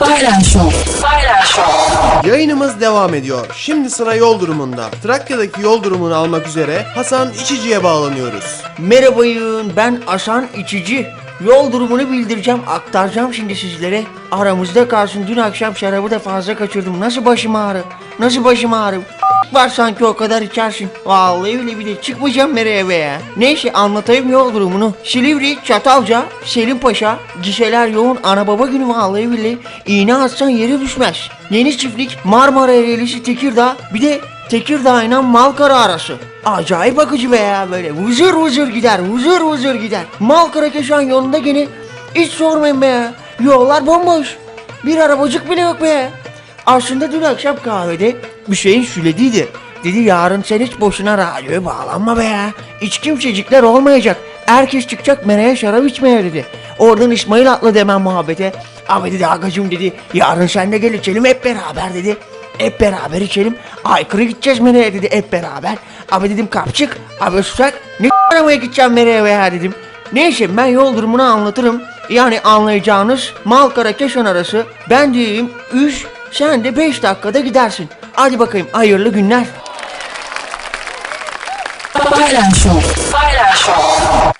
Paylaşım. Paylaşım. Yayınımız devam ediyor. Şimdi sıra yol durumunda. Trakya'daki yol durumunu almak üzere Hasan İçici'ye bağlanıyoruz. Merhabayın ben Asan İçici. Yol durumunu bildireceğim, aktaracağım şimdi sizlere. Aramızda kalsın dün akşam şarabı da fazla kaçırdım. Nasıl başım ağrı? Nasıl başım ağrı? Var sanki o kadar içersin. Vallahi bile bile çıkmayacağım nereye be ya. Neyse anlatayım yol durumunu. Silivri, Çatalca, Selim Paşa, gişeler yoğun ana baba günü vallahi bile. İğne atsan yere düşmez. Yeni çiftlik Marmara Ereğlisi Tekirdağ bir de Tekirdağ ile Malkara arası. Acayip akıcı be ya böyle vızır vızır gider vızır vızır gider. Malkara Keşan yolunda gene hiç sormayın be ya. Yollar bomboş. Bir arabacık bile yok be. Aslında dün akşam kahvede Hüseyin söylediydi. Dedi yarın sen hiç boşuna radyoya bağlanma be ya. Hiç kimsecikler olmayacak. Herkes çıkacak mereye şarap içmeye dedi. Oradan İsmail atla demem muhabbete. Abi dedi agacım dedi yarın sen de gel içelim hep beraber dedi. Hep beraber içelim. Aykırı gideceğiz Mere'ye dedi hep beraber. Abi dedim kapçık. Abi susak. Ne aramaya gideceğim Mere'ye be ya dedim. Neyse ben yol durumunu anlatırım. Yani anlayacağınız Malkara Keşan arası ben diyeyim 3 sen de 5 dakikada gidersin. Hadi bakayım hayırlı günler. Paylaşım. Paylaşım.